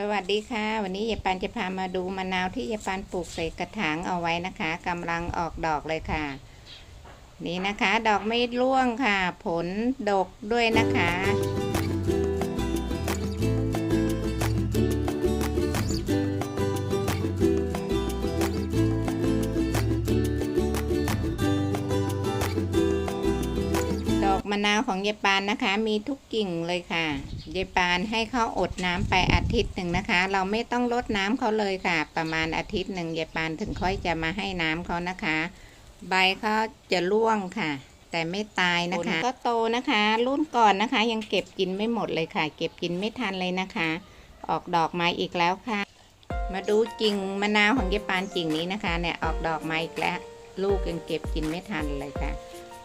สวัสดีค่ะ วันนี้ยายปานจะพามาดูมะนาวที่ยายปานปลูกใส่กระถางเอาไว้นะคะกำลังออกดอกเลยค่ะ นี่นะคะ ดอกไม่ร่วงค่ะ ผลดกด้วยนะคะ ดอกมะนาวของยายปานนะคะ มีทุกกิ่งเลยค่ะ ยายปานให้เขาอดน้ำไปอาทิตย์หนึ่งนะคะ เราไม่ต้องลดน้ำเขาเลยค่ะ ประมาณอาทิตย์หนึ่งยายปานถึงค่อยจะมาให้น้ำเขานะคะ ใบเขาจะร่วงค่ะ แต่ไม่ตายนะคะ ก็โตนะคะ รุ่นก่อนนะคะ ยังเก็บกินไม่หมดเลยค่ะ เก็บกินไม่ทันเลยนะคะ ออกดอกมาอีกแล้วค่ะ มาดูกิ่งมะนาวของยายปานกิ่งนี้นะคะเนี่ยออกดอกมาอีกแล้ว ลูกยังเก็บกินไม่ทันเลยค่ะ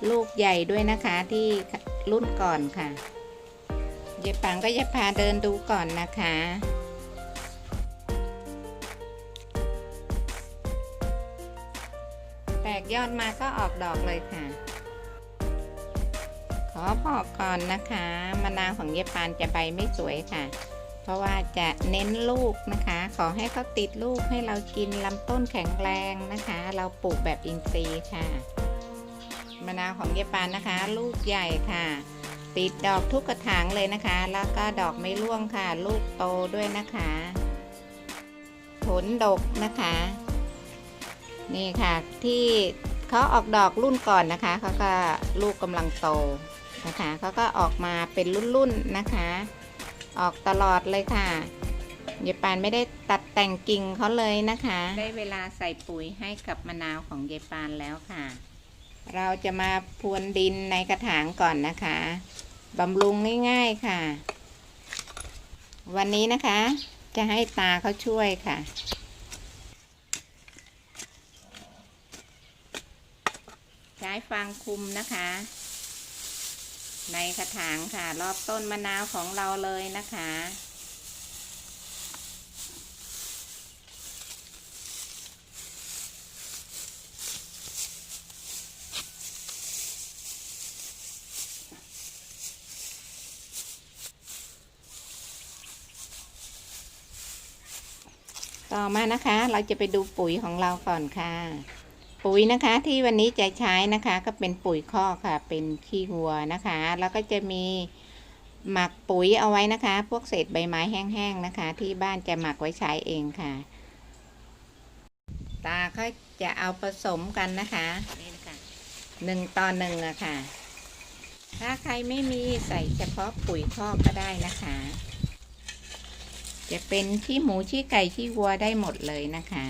ลูกใหญ่ด้วยนะคะที่รุ่นก่อนค่ะ เยายปังก็จะพาเดินดูก่อนนะคะแตกยอดมาก็ออกดอกเลยค่ะ ขอบอกก่อนนะคะมะนาวของเยายปานจะใบไม่สวยค่ะ เพราะว่าจะเน้นลูกนะคะ ขอให้เขาติดลูกให้เรากินลำต้นแข็งแรงนะคะ เราปลูกแบบอินทรีย์ค่ะมะนาวของเยายปานนะคะ ลูกใหญ่ค่ะ ติดดอกทุกกระถางเลยนะคะ แล้วก็ดอกไม่ร่วงค่ะ ลูกโตด้วยนะคะ ผลดกนะคะ นี่ค่ะที่เขาออกดอกรุ่นก่อนนะคะเขาก็ลูกกำลังโตนะคะเขาก็ออกมาเป็นรุ่นๆนะคะ ออกตลอดเลยค่ะเยายปานไม่ได้ตัดแต่งกิ่งเขาเลยนะคะ ได้เวลาใส่ปุ๋ยให้กับมะนาวของเยายปานแล้วค่ะ เราจะมาพรวนดินในกระถางก่อนนะคะบำรุงง่ายๆค่ะ วันนี้นะคะ จะให้ตาเขาช่วยค่ะใช้ฟางคุมนะคะ ในกระถางค่ะ รอบต้นมะนาวของเราเลยนะคะ ต่อมานะคะ เราจะไปดูปุ๋ยของเราก่อนค่ะ ปุ๋ยนะคะที่วันนี้จะใช้นะคะ ก็เป็นปุ๋ยคอกค่ะ เป็นขี้วัวนะคะ แล้วก็จะมีหมักปุ๋ยเอาไว้นะคะ พวกเศษใบไม้แห้งๆนะคะ ที่บ้านจะหมักไว้ใช้เองค่ะ ตาเขาจะเอาผสมกันนะคะนี่นะคะหนึ่งต่อหนึ่งอะค่ะ ถ้าใครไม่มีใส่เฉพาะปุ๋ยคอกก็ได้นะคะ จะเป็นขี้หมูขี้ไก่ขี้วัวได้หมดเลยนะคะ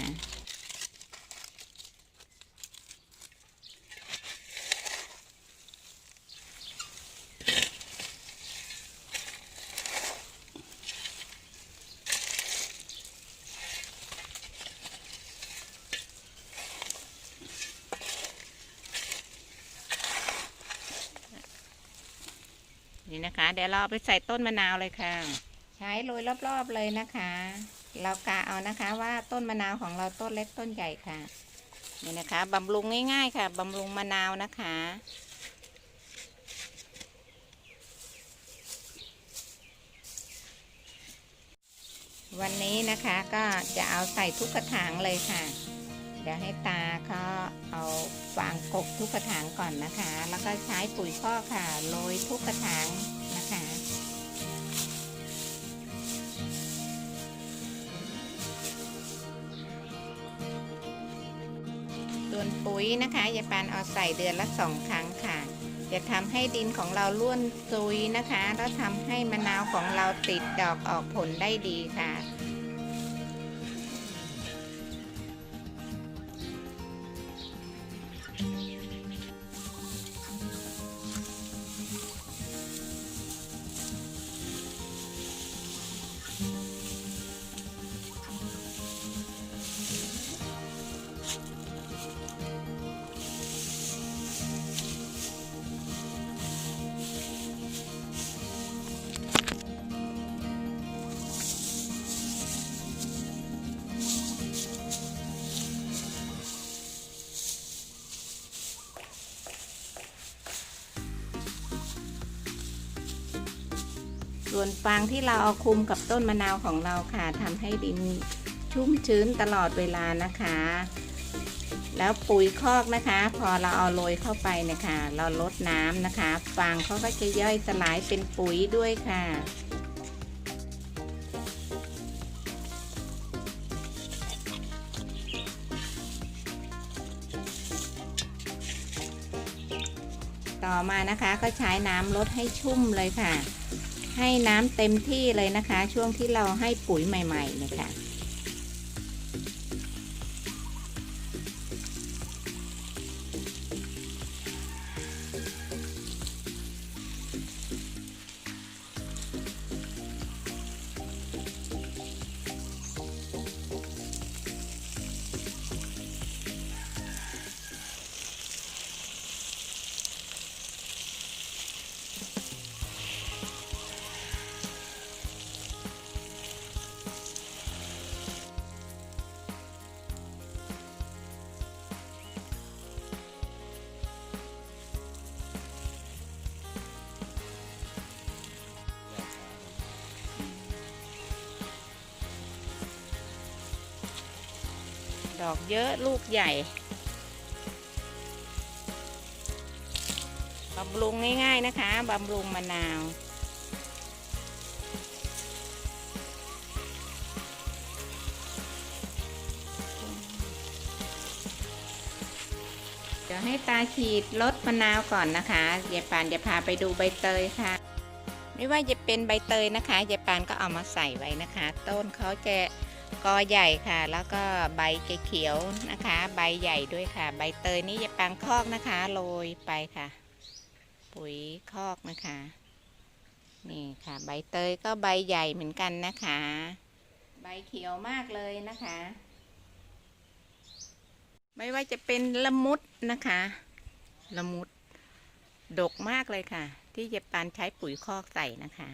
นี่นะคะ เดี๋ยวเราเอาไปใส่ต้นมะนาวเลยค่ะ ใช้โรยรอบๆเลยนะคะ เรากะเอานะคะว่าต้นมะนาวของเราต้นเล็กต้นใหญ่ค่ะนี่นะคะบำรุงง่าย ๆ ค่ะบำรุงมะนาวนะคะ วันนี้นะคะก็จะเอาใส่ทุกกระถางเลยค่ะ เดี๋ยวให้ตาเขาเอาฟางกบทุกกระถางก่อนนะคะ แล้วก็ใช้ปุ๋ยคอกค่ะโรยทุกกระถาง นปุ๋ยนะคะยายปานเอาใส่เดือนละสองครั้งค่ะจะทำให้ดินของเราล้วนซุยนะคะ แล้วทำให้มะนาวของเราติดดอกออกผลได้ดีค่ะ ส่วนฟางที่เราเอาคุมกับต้นมะนาวของเราค่ะทำให้ดินชุ่มชื้นตลอดเวลานะคะ แล้วปุ๋ยคอกนะคะ พอเราเอาโรยเข้าไปนะคะ เราลดน้ำนะคะ ฟางเขาก็จะย่อยสลายเป็นปุ๋ยด้วยค่ะต่อมานะคะก็ใช้น้ำลดให้ชุ่มเลยค่ะ ให้น้ำเต็มที่เลยนะคะ ช่วงที่เราให้ปุ๋ยใหม่ๆเนี่ยค่ะ ดอกเยอะลูกใหญ่บำรุงง่ายๆนะคะบำรุงมะนาวเดี๋ยวให้ตาฉีดลดมะนาวก่อนนะคะยายปานจะพาไปดูใบเตยค่ะ ไม่ว่าจะเป็นใบเตยนะคะยายปานก็เอามาใส่ไว้นะคะ ต้นเขาจะ กอใหญ่ค่ะ แล้วก็ใบเขียวนะคะ ใบใหญ่ด้วยค่ะ ใบเตยนี่จะปังคอกนะคะโรยไปค่ะ ปุ๋ยคอกนะคะ นี่ค่ะ ใบเตยก็ใบใหญ่เหมือนกันนะคะ ใบเขียวมากเลยนะคะ ไม่ว่าจะเป็นละมุดนะคะ ละมุดดกมากเลยค่ะ ที่เยปานใช้ปุ๋ยคอกใส่นะคะ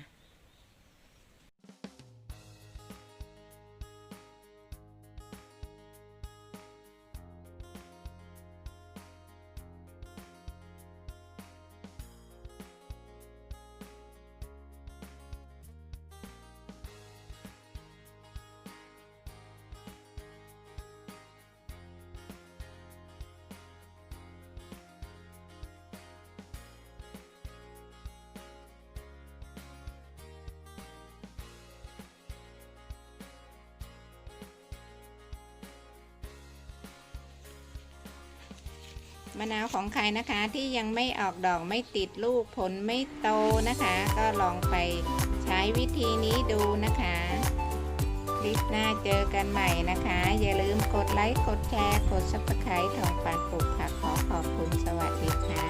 มะนาวของใครนะคะที่ยังไม่ออกดอกไม่ติดลูกผลไม่โตนะคะ ก็ลองไปใช้วิธีนี้ดูนะคะคลิปหน้าเจอกันใหม่นะคะ อย่าลืมกดไลค์ กดแชร์ กดซับสไครต์ทองปันปลูกผักขอขอบคุณสวัสดีค่ะ